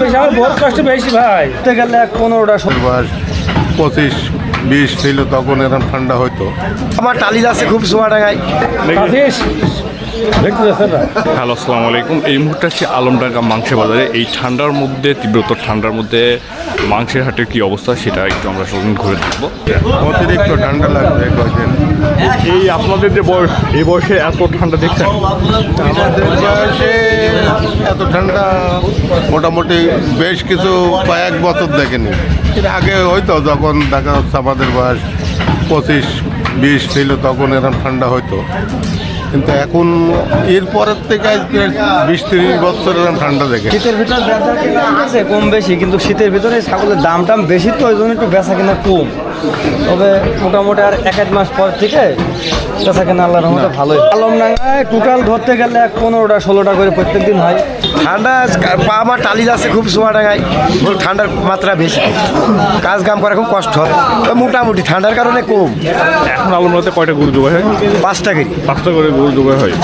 বেশি আমার বহুত কষ্ট বেশি ভাই। গেলে এক পনেরোটা ষোলো। পঁচিশ বিশ ছিল তখন এরকম ঠান্ডা হতো আমার টালি যাচ্ছে খুব সোয়াডাঙ্গায় হ্যালো আসসালামু আলাইকুম। এই মুহূর্তে আছি আলমডাঙ্গা মাংসের বাজারে। এই ঠান্ডার মধ্যে তীব্রতর ঠান্ডার মধ্যে মাংসের হাটের কি অবস্থা সেটা একটু আমরা সবাই ঘুরে দেখব। অতিরিক্ত ঠান্ডা লাগবে কয়েকদিন। এই আপনাদের যে বয়স এই বয়সে এত ঠান্ডা দেখছেন? আমাদের বয়সে এত ঠান্ডা মোটামুটি বেশ কিছু কয়েক বছর দেখেনি। আগে হয়তো যখন দেখা যাচ্ছে আমাদের বয়স পঁচিশ, বিশ ছিল তখন এরকম ঠান্ডা হতো কিন্তু এখন এর পরের থেকে বিশ তিরিশ বছর এরকম ঠান্ডা দেখে শীতের ভিতরে আছে, কম বেশি, কিন্তু শীতের ভিতরে ছাগলের দাম টাম বেশি, তো ওই জন্য একটু বেচা কিনা কম। তবে মোটামুটি আর এক এক মাস পর থেকে বেচা আল্লাহ আল্লাহর রহমতে ভালোই। আলমডাঙ্গায় টোটাল ধরতে গেলে এক পনেরোটা ষোলোটা করে প্রত্যেক দিন হয়। ঠান্ডা পা আমার টালি যাচ্ছে খুব সোয়াডাঙ্গায়। ঠান্ডার মাত্রা বেশি। কাজ কাম করা খুব কষ্ট হয়। তো মোটামুটি ঠান্ডার কারণে কম। এখন আলমডাতে কয়টা গরু জোগাড় হয়? পাঁচটা কেজি পাঁচটা করে গরু জোগাড় হয়।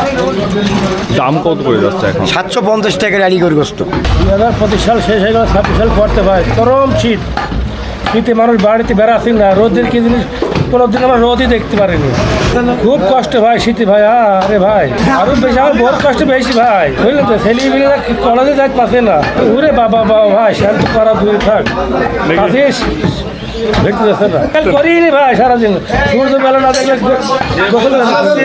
দাম কত করে যাচ্ছে এখন? সাতশো পঞ্চাশ টাকা রানি করে গোস্ত দুই হাজার পঁচিশ সাল শেষ হয়ে গেল ছাব্বিশ সাল পড়তে ভাই চরম শীত। শীতে মানুষ বাড়িতে বেড়াচ্ছি না। রোদের কি জিনিস? কোনো দিন আমরা রোদই দেখতে পারিনি। খুব কষ্ট ভাই শীতে ভাই, আরে ভাই। আরও বেশি, আমার বহুত কষ্ট বেশি ভাই। বুঝলেন তো ছেলে মেয়েরা কলেজে যাইতে পারছে না। ওরে বাবা বাবা ভাই, শান্ত করা দূরে থাক। দেখতে যাচ্ছে না। করিনি ভাই সারাদিন। সূর্য বেলা না দেখলে